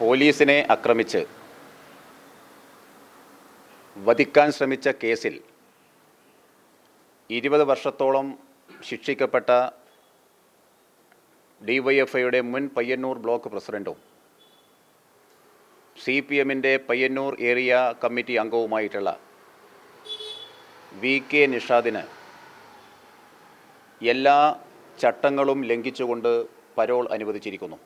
പോലീസിനെ ആക്രമിച്ച് വധിക്കാൻ ശ്രമിച്ച കേസിൽ ഇരുപത് വർഷത്തോളം ശിക്ഷിക്കപ്പെട്ട ഡിവൈഎഫ്ഐയുടെ മുൻ പയ്യന്നൂർ ബ്ലോക്ക് പ്രസിഡന്റും സി പി എമ്മിന്റെ പയ്യന്നൂർ ഏരിയ കമ്മിറ്റി അംഗവുമായിട്ടുള്ള വി കെ നിഷാദിന് എല്ലാ ചട്ടങ്ങളും ലംഘിച്ചുകൊണ്ട് പരോൾ അനുവദിച്ചിരിക്കുന്നു.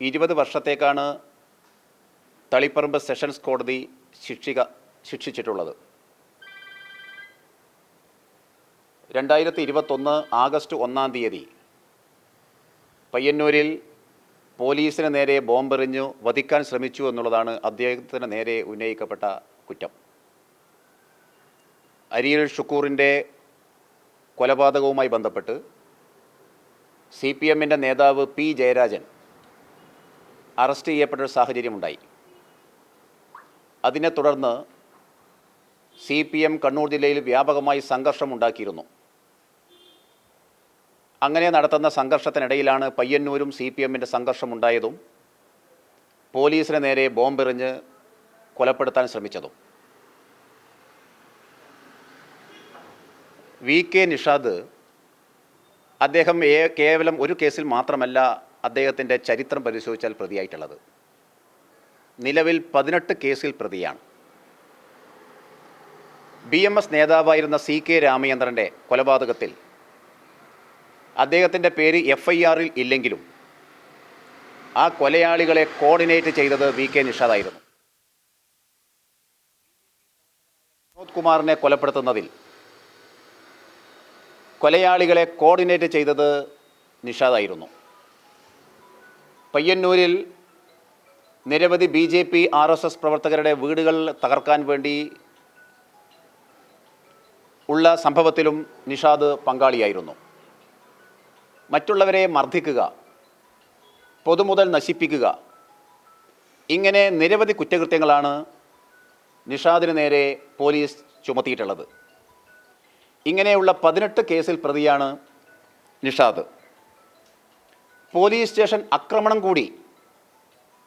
ഇരുപത് വർഷത്തേക്കാണ് തളിപ്പറമ്പ് സെഷൻസ് കോടതി ശിക്ഷിക ശിക്ഷിച്ചിട്ടുള്ളത്. രണ്ടായിരത്തി ഇരുപത്തൊന്ന് ആഗസ്റ്റ് ഒന്നാം തീയതി പയ്യന്നൂരിൽ പോലീസിന് നേരെ ബോംബെറിഞ്ഞു വധിക്കാൻ ശ്രമിച്ചു എന്നുള്ളതാണ് അദ്ദേഹത്തിന് നേരെ ഉന്നയിക്കപ്പെട്ട കുറ്റം. അരിയൽ ഷുക്കൂറിന്റെ കൊലപാതകവുമായി ബന്ധപ്പെട്ട് സി പി എമ്മിന്റെ നേതാവ് പി ജയരാജൻ അറസ്റ്റ് ചെയ്യപ്പെട്ട ഒരു സാഹചര്യമുണ്ടായി. അതിനെ തുടർന്ന് സി പി എം കണ്ണൂർ ജില്ലയിൽ വ്യാപകമായി സംഘർഷമുണ്ടാക്കിയിരുന്നു. അങ്ങനെ നടത്തുന്ന സംഘർഷത്തിനിടയിലാണ് പയ്യന്നൂരും സി പി എമ്മിന്റെ സംഘർഷമുണ്ടായതും പോലീസിന് നേരെ ബോംബെറിഞ്ഞ് കൊലപ്പെടുത്താൻ ശ്രമിച്ചതും. വി കെ നിഷാദ് അദ്ദേഹം കേവലം ഒരു കേസിൽ മാത്രമല്ല അദ്ദേഹത്തിന്റെ ചരിത്രം പരിശോധിച്ചാൽ പ്രതിയായിട്ടുള്ളത്. നിലവിൽ പതിനെട്ട് കേസിൽ പ്രതിയാണ്. ബി എം എസ് നേതാവായിരുന്ന സി കെ രാമചന്ദ്രന്റെ കൊലപാതകത്തിൽ അദ്ദേഹത്തിന്റെ പേര് എഫ് ഐ ആറിൽ ഇല്ലെങ്കിലും ആ കൊലയാളികളെ കോർഡിനേറ്റ് ചെയ്തത് വി കെ നിഷാദായിരുന്നു. വിനോദ് കുമാറിനെ കൊലപ്പെടുത്തുന്നതിൽ കൊലയാളികളെ കോർഡിനേറ്റ് ചെയ്തത് നിഷാദായിരുന്നു. പയ്യന്നൂരിൽ നിരവധി B J P R S S പ്രവർത്തകരുടെ വീടുകൾ തകർക്കാൻ വേണ്ടി ഉള്ള സംഭവത്തിലും നിഷാദ് പങ്കാളിയായിരുന്നു. മറ്റുള്ളവരെ മർദ്ദിക്കുക പൊതുമുതൽ നശിപ്പിക്കുക ഇങ്ങനെ നിരവധി കുറ്റകൃത്യങ്ങളാണ് നിഷാദിന് നേരെ പോലീസ് ചുമത്തിയിട്ടുള്ളത്. ഇങ്ങനെയുള്ള പതിനെട്ട് കേസിൽ പ്രതിയാണ് നിഷാദ്. പോലീസ് സ്റ്റേഷൻ ആക്രമണം കൂടി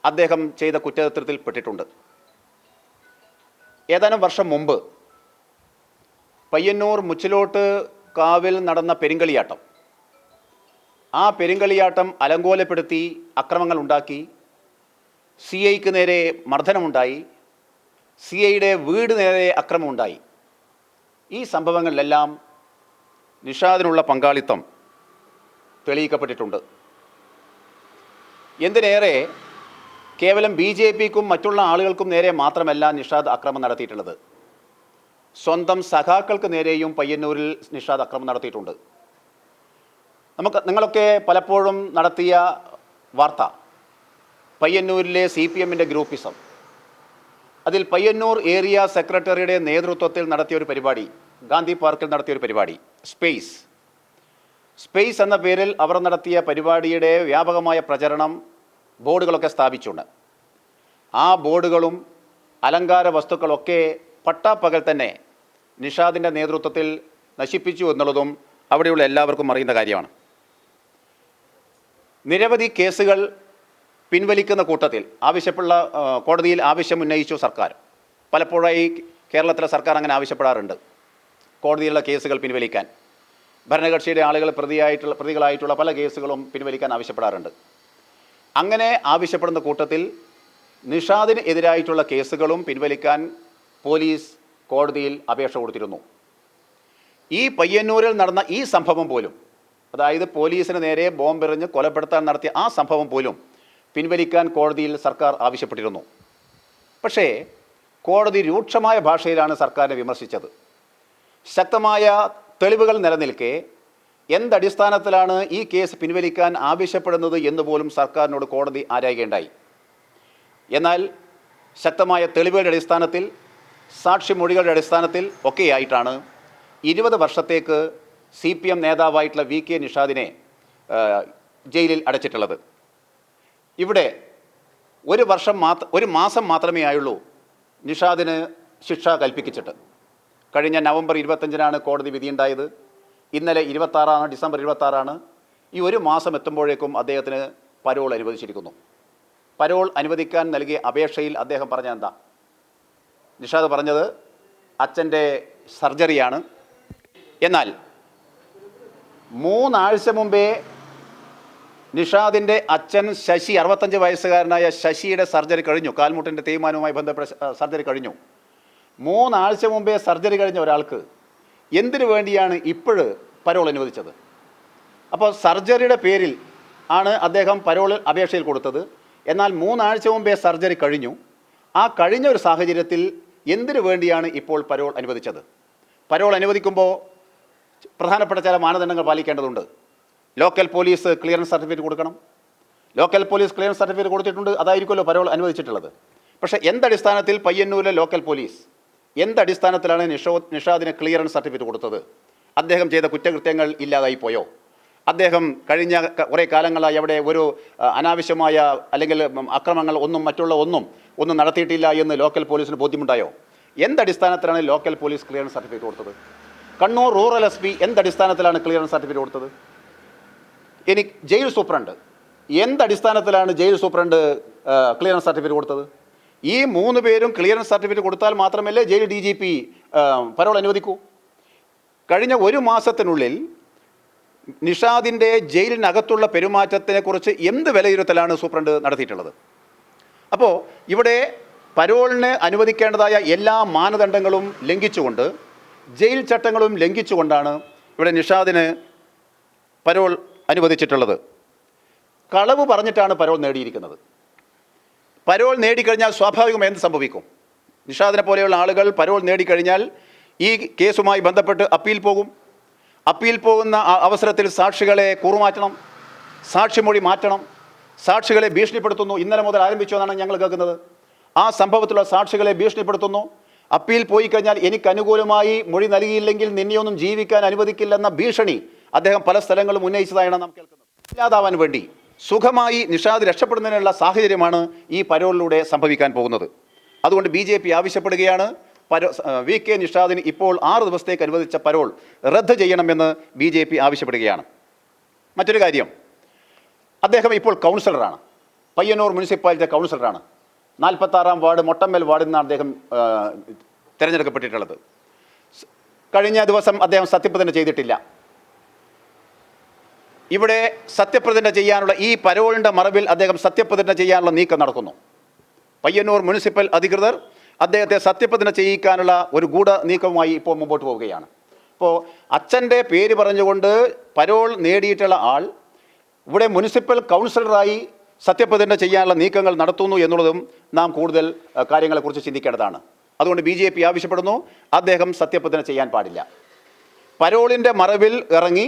അദ്ദേഹം ചെയ്ത കുറ്റകൃത്യത്തിൽ പെട്ടിട്ടുണ്ട്. ഏതാനും വർഷം മുമ്പ് പയ്യന്നൂർ മുച്ചിലോട്ട് കാവിൽ നടന്ന പെരുങ്കളിയാട്ടം. ആ പെരുങ്കളിയാട്ടം അലങ്കോലപ്പെടുത്തി അക്രമങ്ങൾ ഉണ്ടാക്കി. സി ഐക്ക് നേരെ മർദ്ദനമുണ്ടായി. സി ഐയുടെ വീട് നേരെ അക്രമമുണ്ടായി. ഈ സംഭവങ്ങളിലെല്ലാം നിഷാദിനുള്ള പങ്കാളിത്തം തെളിയിക്കപ്പെട്ടിട്ടുണ്ട്. എന്തിനേറെ കേവലം ബി ജെ പിക്കും മറ്റുള്ള ആളുകൾക്കും നേരെ മാത്രമല്ല നിഷാദ് അക്രമം നടത്തിയിട്ടുള്ളത്. സ്വന്തം സഖാക്കൾക്ക് നേരെയും പയ്യന്നൂരിൽ നിഷാദ് അക്രമം നടത്തിയിട്ടുണ്ട്. നമുക്ക് നിങ്ങളൊക്കെ പലപ്പോഴും നടത്തിയ വാർത്ത. പയ്യന്നൂരിലെ സി പി എമ്മിന്റെ ഗ്രൂപ്പിസം. അതിൽ പയ്യന്നൂർ ഏരിയ സെക്രട്ടറിയുടെ നേതൃത്വത്തിൽ നടത്തിയ ഒരു പരിപാടി. ഗാന്ധി പാർക്കിൽ നടത്തിയ ഒരു പരിപാടി. സ്പേസ്. സ്പേസ് എന്ന പേരിൽ അവർ നടത്തിയ പരിപാടിയുടെ വ്യാപകമായ പ്രചരണം ബോർഡുകളൊക്കെ സ്ഥാപിച്ചുണ്ട്. ആ ബോർഡുകളും അലങ്കാര വസ്തുക്കളൊക്കെ പട്ടാപ്പകൽ തന്നെ നിഷാദിന്റെ നേതൃത്വത്തിൽ നശിപ്പിച്ചു എന്നുള്ളതും അവിടെയുള്ള എല്ലാവർക്കും അറിയുന്ന കാര്യമാണ്. നിരവധി കേസുകൾ പിൻവലിക്കുന്ന കൂട്ടത്തിൽ ആവശ്യമുള്ള കോടതിയിൽ ആവശ്യം ഉന്നയിച്ചു സർക്കാർ. പലപ്പോഴായി കേരളത്തിലെ സർക്കാർ അങ്ങനെ ആവശ്യപ്പെടാറുണ്ട്. കോടതിയിലുള്ള കേസുകൾ പിൻവലിക്കാൻ. ഭരണകക്ഷിയുടെ ആളുകൾ പ്രതിയായിട്ടുള്ള പ്രതികളായിട്ടുള്ള പല കേസുകളും പിൻവലിക്കാൻ ആവശ്യപ്പെടാറുണ്ട്. അങ്ങനെ ആവശ്യപ്പെടുന്ന കൂട്ടത്തിൽ നിഷാദിന് എതിരായിട്ടുള്ള കേസുകളും പിൻവലിക്കാൻ പോലീസ് കോടതിയിൽ അപേക്ഷ കൊടുത്തിരുന്നു. ഈ പയ്യന്നൂരിൽ നടന്ന ഈ സംഭവം പോലും അതായത് പോലീസിന് നേരെ ബോംബെറിഞ്ഞ് കൊലപ്പെടുത്താൻ നടത്തിയ ആ സംഭവം പോലും പിൻവലിക്കാൻ കോടതിയിൽ സർക്കാർ ആവശ്യപ്പെട്ടിരുന്നു. പക്ഷേ കോടതി രൂക്ഷമായ ഭാഷയിലാണ് സർക്കാരിനെ വിമർശിച്ചത്. ശക്തമായ തെളിവുകൾ നിലനിൽക്കെ എന്തടിസ്ഥാനത്തിലാണ് ഈ കേസ് പിൻവലിക്കാൻ ആവശ്യപ്പെടുന്നത് എന്ന് പോലും സർക്കാരിനോട് കോടതി ആരായുകയുണ്ടായി. എന്നാൽ ശക്തമായ തെളിവുകളുടെ അടിസ്ഥാനത്തിൽ സാക്ഷിമൊഴികളുടെ അടിസ്ഥാനത്തിൽ ഒക്കെയായിട്ടാണ് ഇരുപത് വർഷത്തേക്ക് സി പി എം നേതാവായിട്ടുള്ള വി കെ നിഷാദിനെ ജയിലിൽ അടച്ചിട്ടുള്ളത്. ഇവിടെ ഒരു വർഷം മാത്ര ഒരു മാസം മാത്രമേ ആയുള്ളൂ നിഷാദിന് ശിക്ഷ കൽപ്പിച്ചിട്ട്. കഴിഞ്ഞ നവംബർ ഇരുപത്തഞ്ചിനാണ് കോടതി വിധിയുണ്ടായത്. ഇന്നലെ ഇരുപത്താറാണ് ഡിസംബർ ഇരുപത്താറാണ് ഈ ഒരു മാസം എത്തുമ്പോഴേക്കും അദ്ദേഹത്തിന് പരോൾ അനുവദിച്ചിരിക്കുന്നു. പരോൾ അനുവദിക്കാൻ നൽകിയ അപേക്ഷയിൽ അദ്ദേഹം പറഞ്ഞ എന്താ? നിഷാദ് പറഞ്ഞത് അച്ഛന്റെ സർജറിയാണ്. എന്നാൽ മൂന്നാഴ്ച മുമ്പേ നിഷാദിന്റെ അച്ഛൻ ശശി അറുപത്തഞ്ച് വയസ്സുകാരനായ ശശിയുടെ സർജറി കഴിഞ്ഞു. കാൽമുട്ടിന്റെ തേയ്മാനവുമായി ബന്ധപ്പെട്ട സർജറി കഴിഞ്ഞു. മൂന്നാഴ്ച മുമ്പേ സർജറി കഴിഞ്ഞ ഒരാൾക്ക് എന്തിനു വേണ്ടിയാണ് ഇപ്പോൾ പരോൾ അനുവദിച്ചത്? അപ്പോൾ സർജറിയുടെ പേരിൽ ആണ് അദ്ദേഹം പരോൾ അപേക്ഷയിൽ കൊടുത്തത്. എന്നാൽ മൂന്നാഴ്ച മുമ്പേ സർജറി കഴിഞ്ഞു. ആ കഴിഞ്ഞ ഒരു സാഹചര്യത്തിൽ എന്തിനു വേണ്ടിയാണ് ഇപ്പോൾ പരോൾ അനുവദിച്ചത്? പരോൾ അനുവദിക്കുമ്പോൾ പ്രധാനപ്പെട്ട ചില മാനദണ്ഡങ്ങൾ പാലിക്കേണ്ടതുണ്ട്. ലോക്കൽ പോലീസ് ക്ലിയറൻസ് സർട്ടിഫിക്കറ്റ് കൊടുക്കണം. ലോക്കൽ പോലീസ് ക്ലിയറൻസ് സർട്ടിഫിക്കറ്റ് കൊടുത്തിട്ടുണ്ട് അതായിരിക്കുമല്ലോ പരോൾ അനുവദിച്ചിട്ടുള്ളത്. പക്ഷേ എന്തടിസ്ഥാനത്തിൽ പയ്യന്നൂരിലെ ലോക്കൽ പോലീസ് എന്തടിസ്ഥാനത്തിലാണ് നിഷോ നിഷാദിന് ക്ലിയറൻസ് സർട്ടിഫിക്കറ്റ് കൊടുത്തത്? അദ്ദേഹം ചെയ്ത കുറ്റകൃത്യങ്ങൾ ഇല്ലാതായി പോയോ അദ്ദേഹം കഴിഞ്ഞ കുറേ കാലങ്ങളായി അവിടെ ഒരു അനാവശ്യമായ അല്ലെങ്കിൽ അക്രമങ്ങൾ ഒന്നും മറ്റുള്ള ഒന്നും ഒന്നും നടത്തിയിട്ടില്ല എന്ന് ലോക്കൽ പോലീസിന് ബോധ്യമുണ്ടായോ? എന്തടിസ്ഥാനത്തിലാണ് ലോക്കൽ പോലീസ് ക്ലിയറൻസ് സർട്ടിഫിക്കറ്റ് കൊടുത്തത്? കണ്ണൂർ റൂറൽ എസ് പി എന്തടിസ്ഥാനത്തിലാണ് ക്ലിയറൻസ് സർട്ടിഫിക്കറ്റ് കൊടുത്തത്? ഇനി ജയിൽ സൂപ്രണ്ട്. എന്തടിസ്ഥാനത്തിലാണ് ജയിൽ സൂപ്രണ്ട് ക്ലിയറൻസ് സർട്ടിഫിക്കറ്റ് കൊടുത്തത്? ഈ മൂന്ന് പേരും ക്ലിയറൻസ് സർട്ടിഫിക്കറ്റ് കൊടുത്താൽ മാത്രമല്ലേ jail D G P parole അനുവദിക്കൂ. കഴിഞ്ഞ ഒരു മാസത്തിനുള്ളിൽ നിഷാദിന്റെ ജയിലിനകത്തുള്ള പെരുമാറ്റത്തിനെക്കുറിച്ച് എന്ത് വിലയിരുത്തലാണ് സൂപ്രണ്ട് നടത്തിയിട്ടുള്ളത്? അപ്പോൾ ഇവിടെ പരോളിന് അനുവദിക്കേണ്ടതായ എല്ലാ മാനദണ്ഡങ്ങളും ലംഘിച്ചുകൊണ്ട് ജയിൽ ചട്ടങ്ങളും ലംഘിച്ചുകൊണ്ടാണ് ഇവിടെ നിഷാദിന് പരോൾ അനുവദിച്ചിട്ടുള്ളത്. കളവ് പറഞ്ഞിട്ടാണ് പരോൾ നേടിയിരിക്കുന്നത്. പരോൾ നേടിക്കഴിഞ്ഞാൽ സ്വാഭാവികം എന്ത് സംഭവിക്കും? നിഷാദിനെ പോലെയുള്ള ആളുകൾ പരോൾ നേടിക്കഴിഞ്ഞാൽ ഈ കേസുമായി ബന്ധപ്പെട്ട് അപ്പീൽ പോകും. അപ്പീൽ പോകുന്ന അവസരത്തിൽ സാക്ഷികളെ കൂറുമാറ്റണം സാക്ഷിമൊഴി മാറ്റണം സാക്ഷികളെ ഭീഷണിപ്പെടുത്തുന്നു. ഇന്നലെ മുതൽ ആരംഭിച്ചു എന്നാണ് ഞങ്ങൾ കേൾക്കുന്നത്. ആ സംഭവത്തിലുള്ള സാക്ഷികളെ ഭീഷണിപ്പെടുത്തുന്നു. അപ്പീൽ പോയി കഴിഞ്ഞാൽ എനിക്ക് അനുകൂലമായി മൊഴി നൽകിയില്ലെങ്കിൽ നിന്നെയൊന്നും ജീവിക്കാൻ അനുവദിക്കില്ലെന്ന ഭീഷണി അദ്ദേഹം പല സ്ഥലങ്ങളും ഉന്നയിച്ചതായാണ് നാം കേൾക്കുന്നത്. ഇല്ലാതാവാൻ വേണ്ടി സുഖമായി നിഷാദ് രക്ഷപ്പെടുന്നതിനുള്ള സാഹചര്യമാണ് ഈ പരോളിലൂടെ സംഭവിക്കാൻ പോകുന്നത്. അതുകൊണ്ട് ബി ജെ പി ആവശ്യപ്പെടുകയാണ്. പരോ വി കെ നിഷാദിന് ഇപ്പോൾ ആറ് ദിവസത്തേക്ക് അനുവദിച്ച പരോൾ റദ്ദ് ചെയ്യണമെന്ന് ബി ജെ പി ആവശ്യപ്പെടുകയാണ്. മറ്റൊരു കാര്യം. അദ്ദേഹം ഇപ്പോൾ കൗൺസിലറാണ്. പയ്യന്നൂർ മുനിസിപ്പാലിറ്റി കൗൺസിലറാണ്. നാൽപ്പത്താറാം വാർഡ് മൊട്ടമ്മൽ വാർഡിൽ നിന്നാണ് അദ്ദേഹം തിരഞ്ഞെടുക്കപ്പെട്ടിട്ടുള്ളത്. കഴിഞ്ഞ ദിവസം അദ്ദേഹം സത്യപ്രതിജ്ഞ ചെയ്തിട്ടില്ല. ഇവിടെ സത്യപ്രതിജ്ഞ ചെയ്യാനുള്ള ഈ പരോളിന്റെ മറവിൽ അദ്ദേഹം സത്യപ്രതിജ്ഞ ചെയ്യാനുള്ള നീക്കം നടക്കുന്നു. പയ്യന്നൂർ മുനിസിപ്പൽ അധികൃതർ അദ്ദേഹത്തെ സത്യപ്രതിജ്ഞ ചെയ്യിക്കാനുള്ള ഒരു ഗൂഢ നീക്കവുമായി ഇപ്പോൾ മുമ്പോട്ട് പോവുകയാണ്. അപ്പോൾ അച്ഛന്റെ പേര് പറഞ്ഞുകൊണ്ട് പരോൾ നേടിയിട്ടുള്ള ആൾ ഇവിടെ മുനിസിപ്പൽ കൗൺസിലറായി സത്യപ്രതിജ്ഞ ചെയ്യാനുള്ള നീക്കങ്ങൾ നടത്തുന്നു എന്നുള്ളതും നാം കൂടുതൽ കാര്യങ്ങളെക്കുറിച്ച് ചിന്തിക്കേണ്ടതാണ്. അതുകൊണ്ട് ബി ജെ പി ആവശ്യപ്പെടുന്നു അദ്ദേഹം സത്യപ്രതിജ്ഞ ചെയ്യാൻ പാടില്ല. പരോളിന്റെ മറവിൽ ഇറങ്ങി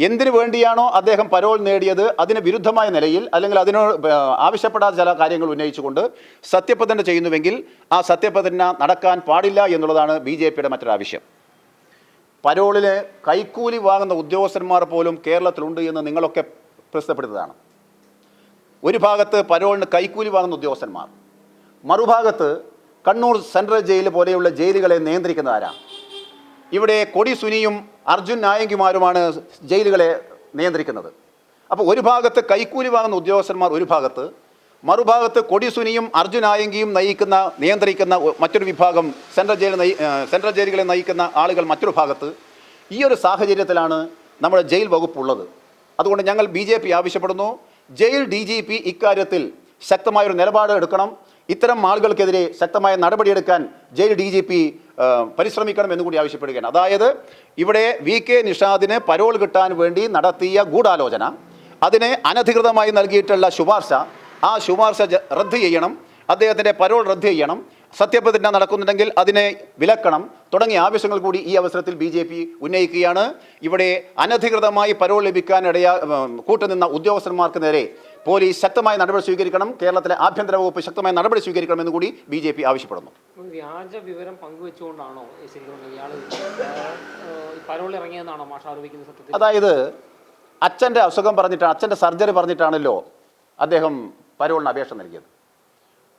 എന്തിനു വേണ്ടിയാണോ അദ്ദേഹം പരോൾ നേടിയത്? അതിന് വിരുദ്ധമായ നിലയിൽ അല്ലെങ്കിൽ അതിനോട് ആവശ്യപ്പെടാത്ത ചില കാര്യങ്ങൾ ഉന്നയിച്ചുകൊണ്ട് സത്യപ്രതിജ്ഞ ചെയ്യുന്നുവെങ്കിൽ ആ സത്യപ്രതിജ്ഞ നടക്കാൻ പാടില്ല എന്നുള്ളതാണ് ബി ജെ പിയുടെ മറ്റൊരാവശ്യം പരോളിന് കൈക്കൂലി വാങ്ങുന്ന ഉദ്യോഗസ്ഥന്മാർ പോലും കേരളത്തിലുണ്ട് എന്ന് നിങ്ങളൊക്കെ പ്രസിദ്ധപ്പെടുത്തതാണ് ഒരു ഭാഗത്ത് പരോളിന് കൈക്കൂലി വാങ്ങുന്ന ഉദ്യോഗസ്ഥന്മാർ മറുഭാഗത്ത് കണ്ണൂർ സെൻട്രൽ ജയിൽ പോലെയുള്ള ജയിലുകളെ നിയന്ത്രിക്കുന്ന ആരാ ഇവിടെ കൊടി സുനിയും അർജുൻ നായങ്കിമാരുമാണ് ജയിലുകളെ നിയന്ത്രിക്കുന്നത്. അപ്പോൾ ഒരു ഭാഗത്ത് കൈക്കൂലി വാങ്ങുന്ന ഉദ്യോഗസ്ഥന്മാർ ഒരു ഭാഗത്ത് മറുഭാഗത്ത് കൊടി സുനിയും അർജുൻ നായങ്കിയും നയിക്കുന്ന നിയന്ത്രിക്കുന്ന മറ്റൊരു വിഭാഗം സെൻട്രൽ ജയിൽ നയി സെൻട്രൽ ജയിലുകളെ നയിക്കുന്ന ആളുകൾ മറ്റൊരു ഭാഗത്ത് ഈ ഒരു സാഹചര്യത്തിലാണ് നമ്മുടെ ജയിൽ വകുപ്പുള്ളത്. അതുകൊണ്ട് ഞങ്ങൾ ബി ആവശ്യപ്പെടുന്നു. ജയിൽ ഡി ഇക്കാര്യത്തിൽ ശക്തമായൊരു നിലപാട് എടുക്കണം. ഇത്തരം ആളുകൾക്കെതിരെ ശക്തമായ നടപടിയെടുക്കാൻ ജയിൽ ഡി ജി പി പരിശ്രമിക്കണം എന്നുകൂടി ആവശ്യപ്പെടുകയാണ്. അതായത് ഇവിടെ വി കെ നിഷാദിന് പരോൾ കിട്ടാൻ വേണ്ടി നടത്തിയ ഗൂഢാലോചന അതിനെ അനധികൃതമായി നൽകിയിട്ടുള്ള ശുപാർശ ആ ശുപാർശ റദ്ദ് ചെയ്യണം അദ്ദേഹത്തിന്റെ പരോൾ റദ്ദ് ചെയ്യണം സത്യപ്രതിജ്ഞ നടക്കുന്നുണ്ടെങ്കിൽ അതിനെ വിലക്കണം തുടങ്ങിയ ആവശ്യങ്ങൾ കൂടി ഈ അവസരത്തിൽ ബി ജെ പി ഉന്നയിക്കുകയാണ്. ഇവിടെ അനധികൃതമായി പരോൾ ഉം, കൂട്ടുനിന്ന ഉദ്യോഗസ്ഥന്മാർക്ക് നേരെ പോലീസ് ശക്തമായ നടപടി സ്വീകരിക്കണം. കേരളത്തിലെ ആഭ്യന്തര വകുപ്പ് ശക്തമായ നടപടി സ്വീകരിക്കണമെന്ന് കൂടി ബി ജെ പി ആവശ്യപ്പെടുന്നു. വ്യാജ വിവരം പങ്കുവെച്ചുകൊണ്ടാണോ ഇറങ്ങിയെന്നാണോ അതായത് അച്ഛന്റെ അസുഖം പറഞ്ഞിട്ടാണ് അച്ഛന്റെ സർജറി പറഞ്ഞിട്ടാണല്ലോ അദ്ദേഹം പരോളിന് അപേക്ഷ നൽകിയത്.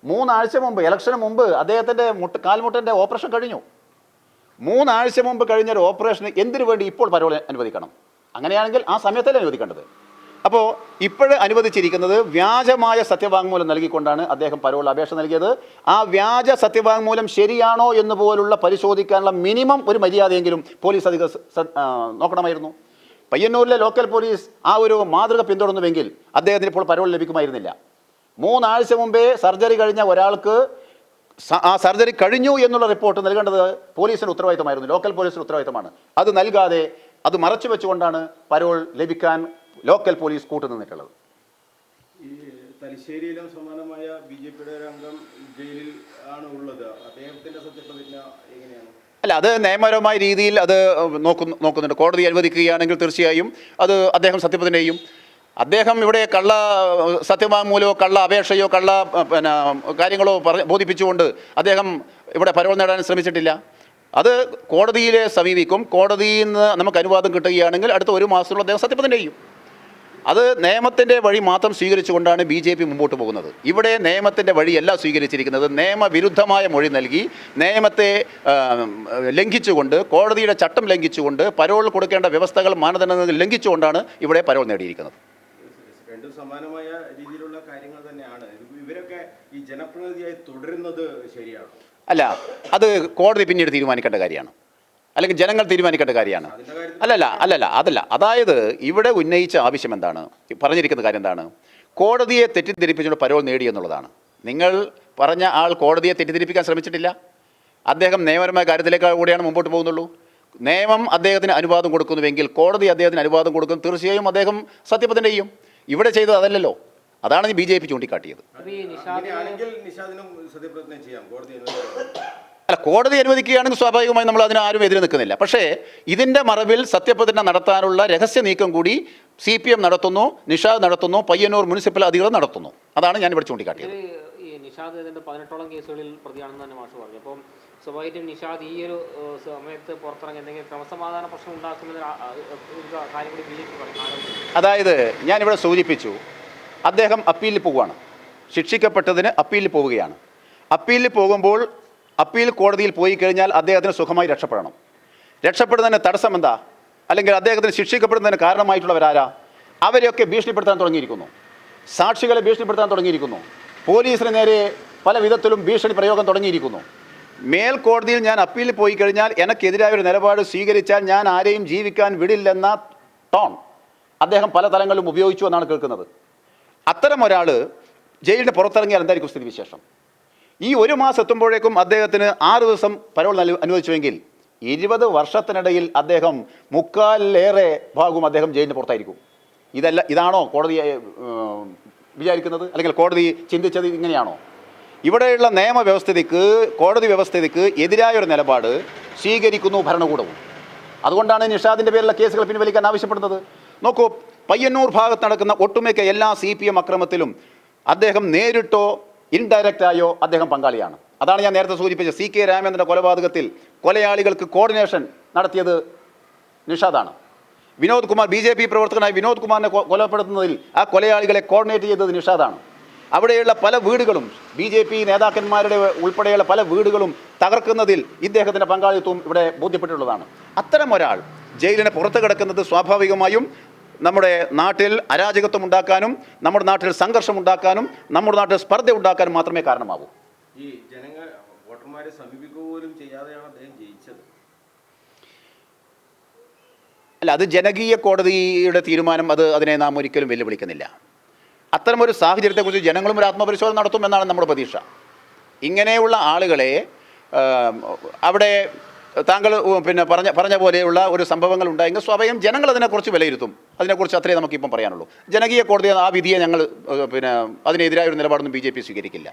മൂന്നാഴ്ച മുമ്പ് ഇലക്ഷന് മുമ്പ് അദ്ദേഹത്തിന്റെ മുട്ട് കാൽമുട്ടന്റെ ഓപ്പറേഷൻ കഴിഞ്ഞു. മൂന്നാഴ്ച മുമ്പ് കഴിഞ്ഞൊരു ഓപ്പറേഷന് എന്തിനു വേണ്ടി ഇപ്പോൾ പരോൾ അനുവദിക്കണം? അങ്ങനെയാണെങ്കിൽ ആ സമയത്തല്ലേ അനുവദിക്കേണ്ടത്? അപ്പോൾ ഇപ്പോഴ് അനുവദിച്ചിരിക്കുന്നത് വ്യാജമായ സത്യവാങ്മൂലം നൽകിക്കൊണ്ടാണ് അദ്ദേഹം പരോൾ അപേക്ഷ നൽകിയത്. ആ വ്യാജ സത്യവാങ്മൂലം ശരിയാണോ എന്ന് പോലുള്ള പരിശോധിക്കാനുള്ള മിനിമം ഒരു മര്യാദയെങ്കിലും പോലീസ് അധികൃതർ നോക്കണമായിരുന്നു. പയ്യന്നൂരിലെ ലോക്കൽ പോലീസ് ആ ഒരു മാതൃക പിന്തുടർന്നുവെങ്കിൽ അദ്ദേഹത്തിന് ഇപ്പോൾ പരോൾ ലഭിക്കുമായിരുന്നില്ല. മൂന്നാഴ്ച മുമ്പേ സർജറി കഴിഞ്ഞ ഒരാൾക്ക് ആ സർജറി കഴിഞ്ഞു എന്നുള്ള റിപ്പോർട്ട് നൽകേണ്ടത് പോലീസിന് ഉത്തരവാദിത്തമായിരുന്നു. ലോക്കൽ പോലീസിന് ഉത്തരവാദിത്തമാണ്. അത് നൽകാതെ അത് മറച്ചു വെച്ചുകൊണ്ടാണ് പരോൾ ലഭിക്കാൻ ലോക്കൽ പോലീസ് കൂട്ടുനിന്നിട്ടുള്ളത് ഈ തലശ്ശേരിയിലും സമാനമായ ബി ജെ പിയുടെ രംഗം ജയിലിൽ ആണ് ഉള്ളത്. അദ്ദേഹത്തിന്റെ സത്യപ്രതിജ്ഞ എങ്ങനെയാണ്? അല്ല അത് നിയമപരമായ രീതിയിൽ അത് നോക്കുന്നു നോക്കുന്നുണ്ട്. കോടതി അനുവദിക്കുകയാണെങ്കിൽ തീർച്ചയായും അത് അദ്ദേഹം സത്യപ്രതിജ്ഞ ചെയ്യും. അദ്ദേഹം ഇവിടെ കള്ള സത്യവാങ്മൂലമോ കള്ള അപേക്ഷയോ കള്ള പിന്നെ കാര്യങ്ങളോ പറഞ്ഞ് ബോധിപ്പിച്ചുകൊണ്ട് അദ്ദേഹം ഇവിടെ പരോൾ നേടാൻ ശ്രമിച്ചിട്ടില്ല. അത് കോടതിയിലെ സമീപിക്കും. കോടതിയിൽ നിന്ന് നമുക്ക് അനുവാദം കിട്ടുകയാണെങ്കിൽ അടുത്ത ഒരു മാസത്തിലുള്ള അദ്ദേഹം സത്യപ്രതിജ്ഞ ചെയ്യും. അത് നിയമത്തിന്റെ വഴി മാത്രം സ്വീകരിച്ചുകൊണ്ടാണ് ബി ജെ പി മുമ്പോട്ട് പോകുന്നത്. ഇവിടെ നിയമത്തിന്റെ വഴിയല്ല സ്വീകരിച്ചിരിക്കുന്നത്. നിയമവിരുദ്ധമായ മൊഴി നൽകി നിയമത്തെ ലംഘിച്ചുകൊണ്ട് കോടതിയുടെ ചട്ടം ലംഘിച്ചുകൊണ്ട് പരോൾ കൊടുക്കേണ്ട വ്യവസ്ഥകൾ മാനദണ്ഡങ്ങൾ ലംഘിച്ചുകൊണ്ടാണ് ഇവിടെ പരോൾ നേടിയിരിക്കുന്നത്. രണ്ടും സമാനമായ രീതിയിലുള്ള കാര്യങ്ങൾ തന്നെയാണ്. ഇവരൊക്കെ ഈ ജനപ്രതിനിധിയായി തുടരുന്നത് ശരിയാണ്? അല്ല അത് കോടതി പിന്നീട് തീരുമാനിക്കേണ്ട കാര്യമാണ്. അല്ലെങ്കിൽ ജനങ്ങൾ തീരുമാനിക്കേണ്ട കാര്യമാണ്. അല്ലല്ല അല്ലല്ല അതല്ല. അതായത് ഇവിടെ ഉന്നയിച്ച ആവശ്യം എന്താണ്? പറഞ്ഞിരിക്കുന്ന കാര്യം എന്താണ്? കോടതിയെ തെറ്റിദ്ധരിപ്പിച്ചുകൊണ്ട് പരോൾ നേടി എന്നുള്ളതാണ്. നിങ്ങൾ പറഞ്ഞ ആൾ കോടതിയെ തെറ്റിദ്ധരിപ്പിക്കാൻ ശ്രമിച്ചിട്ടില്ല? അദ്ദേഹം നിയമപരമായ കാര്യത്തിലേക്ക് കൂടിയാണ് മുമ്പോട്ട് പോകുന്നുള്ളൂ. നിയമം അദ്ദേഹത്തിന് അനുവാദം കൊടുക്കുന്നുവെങ്കിൽ കോടതി അദ്ദേഹത്തിന് അനുവാദം കൊടുക്കും. തീർച്ചയായും അദ്ദേഹം സത്യപ്രതിജ്ഞ ചെയ്യും. ഇവിടെ ചെയ്തത് അതല്ലല്ലോ. അതാണ് ബി ജെ പി ചൂണ്ടിക്കാട്ടിയത്. അല്ല കോടതി അനുവദിക്കുകയാണെങ്കിൽ സ്വാഭാവികമായി നമ്മൾ അതിന് ആരും എതിരെ നിൽക്കുന്നില്ല. പക്ഷേ ഇതിന്റെ മറവിൽ സത്യപ്രതിജ്ഞ നടത്താനുള്ള രഹസ്യ നീക്കം കൂടി സി പി എം നടത്തുന്നു നിഷാദ് നടത്തുന്നു പയ്യന്നൂർ മുനിസിപ്പൽ അധികൃതർ നടത്തുന്നു. അതാണ് ഞാൻ ഇവിടെ ചൂണ്ടിക്കാട്ടിയത്. നിഷാദ് ഇതിന്റെ പതിനെട്ടോളം കേസുകളിൽ പ്രതിയാണെന്ന് തന്നെ മാഷ് പറഞ്ഞു. അപ്പം സ്വാഭാവികമായിട്ടും നിഷാദ് ഈ ഒരു സമയത്ത് പുറത്തിറങ്ങി എന്തെങ്കിലും ക്രമസമാധാന പ്രശ്നം കാര്യം കൂടി ബി ജെ പി പറയും ആരോപിക്കുന്നു. അതായത് ഞാനിവിടെ സൂചിപ്പിച്ചു അദ്ദേഹം അപ്പീലിൽ പോവുകയാണ്. ശിക്ഷിക്കപ്പെട്ടതിന് അപ്പീലിൽ പോവുകയാണ്. അപ്പീലിൽ പോകുമ്പോൾ അപ്പീൽ കോടതിയിൽ പോയി കഴിഞ്ഞാൽ അദ്ദേഹത്തിന് സുഖമായി രക്ഷപ്പെടണം. രക്ഷപ്പെടുന്നതിന് തടസ്സം എന്താ? അല്ലെങ്കിൽ അദ്ദേഹത്തിന് ശിക്ഷിക്കപ്പെടുന്നതിന് കാരണമായിട്ടുള്ളവരാരാ? അവരെയൊക്കെ ഭീഷണിപ്പെടുത്താൻ തുടങ്ങിയിരിക്കുന്നു. സാക്ഷികളെ ഭീഷണിപ്പെടുത്താൻ തുടങ്ങിയിരിക്കുന്നു. പോലീസിന് നേരെ പല വിധത്തിലും ഭീഷണി പ്രയോഗം തുടങ്ങിയിരിക്കുന്നു. മേൽക്കോടതിയിൽ ഞാൻ അപ്പീലിൽ പോയി കഴിഞ്ഞാൽ എനിക്കെതിരായ ഒരു നിലപാട് സ്വീകരിച്ചാൽ ഞാൻ ആരെയും ജീവിക്കാൻ വിടില്ലെന്ന ടോൺ അദ്ദേഹം പല തലങ്ങളിലും ഉപയോഗിച്ചു എന്നാണ് കേൾക്കുന്നത്. അത്തരം ഒരാൾ ജയിലിന്റെ പുറത്തിറങ്ങിയാൽ എന്തായിരിക്കും സ്ഥിതി വിശേഷം ഈ ഒരു മാസം എത്തുമ്പോഴേക്കും അദ്ദേഹത്തിന് ആറ് ദിവസം പരോൾ നൽകി അനുവദിച്ചുവെങ്കിൽ ഇരുപത് വർഷത്തിനിടയിൽ അദ്ദേഹം മുക്കാലിലേറെ ഭാഗവും അദ്ദേഹം ജയിലിന് പുറത്തായിരിക്കും. ഇതല്ല ഇതാണോ കോടതി വിചാരിക്കുന്നത്? അല്ലെങ്കിൽ കോടതി ചിന്തിച്ചത് ഇങ്ങനെയാണോ? ഇവിടെയുള്ള നിയമവ്യവസ്ഥിതിക്ക് കോടതി വ്യവസ്ഥിതിക്ക് എതിരായ ഒരു നിലപാട് സ്വീകരിക്കുന്നു ഭരണകൂടവും. അതുകൊണ്ടാണ് നിഷാദിന്റെ പേരിലുള്ള കേസുകൾ പിൻവലിക്കാൻ ആവശ്യപ്പെടുന്നത്. നോക്കൂ പയ്യന്നൂർ ഭാഗത്ത് നടക്കുന്ന ഒട്ടുമിക്ക എല്ലാ സി പി എം അക്രമത്തിലും അദ്ദേഹം നേരിട്ടോ ഇൻഡയറക്റ്റായോ അദ്ദേഹം പങ്കാളിയാണ്. അതാണ് ഞാൻ നേരത്തെ സൂചിപ്പിച്ചത് സി കെ രാമേന്ദ്രന്റെ കൊലപാതകത്തിൽ കൊലയാളികൾക്ക് കോർഡിനേഷൻ നടത്തിയത് നിഷാദാണ്. Vinod Kumar B J P പ്രവർത്തകനായ വിനോദ് കുമാറിനെ കൊലപ്പെടുത്തുന്നതിൽ ആ കൊലയാളികളെ കോർഡിനേറ്റ് ചെയ്തത് നിഷാദാണ്. അവിടെയുള്ള പല വീടുകളും ബി ജെ പി നേതാക്കന്മാരുടെ ഉൾപ്പെടെയുള്ള പല വീടുകളും തകർക്കുന്നതിൽ ഇദ്ദേഹത്തിന്റെ പങ്കാളിത്തവും ഇവിടെ ബോധ്യപ്പെട്ടിട്ടുള്ളതാണ്. അത്തരം ഒരാൾ ജയിലിന് പുറത്ത് കിടക്കുന്നത് സ്വാഭാവികമായും നമ്മുടെ നാട്ടിൽ അരാജകത്വം ഉണ്ടാക്കാനും നമ്മുടെ നാട്ടിൽ സംഘർഷം ഉണ്ടാക്കാനും നമ്മുടെ നാട്ടിൽ സ്പർദ്ധ ഉണ്ടാക്കാനും മാത്രമേ കാരണമാവൂ. ഈ ജനങ്ങൾ വോട്ടർമാരെ സമീപിക്കുക പോലും ചെയ്യാതെയാണ് അദ്ദേഹം ജയിച്ചത്. അല്ല അത് ജനകീയ കോടതിയുടെ തീരുമാനം അത് അതിനെ നാം ഒരിക്കലും വെല്ലുവിളിക്കുന്നില്ല. അത്തരമൊരു സാഹചര്യത്തെക്കുറിച്ച് ജനങ്ങളും ഒരു ആത്മപരിശോധന നടത്തും എന്നാണ് നമ്മുടെ പ്രതീക്ഷ. ഇങ്ങനെയുള്ള ആളുകളെ അവിടെ താങ്കൾ പിന്നെ പറഞ്ഞ പറഞ്ഞ പോലെയുള്ള ഒരു സംഭവങ്ങൾ ഉണ്ടായെങ്കിൽ സ്വാഭാവികം ജനങ്ങൾ അതിനെക്കുറിച്ച് വിലയിരുത്തും. അതിനെക്കുറിച്ച് അത്രേ നമുക്കിപ്പം പറയാനുള്ളൂ. ജനകീയ കോടതി ആ വിധിയെ ഞങ്ങൾ പിന്നെ അതിനെതിരായ ഒരു നിലപാടൊന്നും ബി സ്വീകരിക്കില്ല.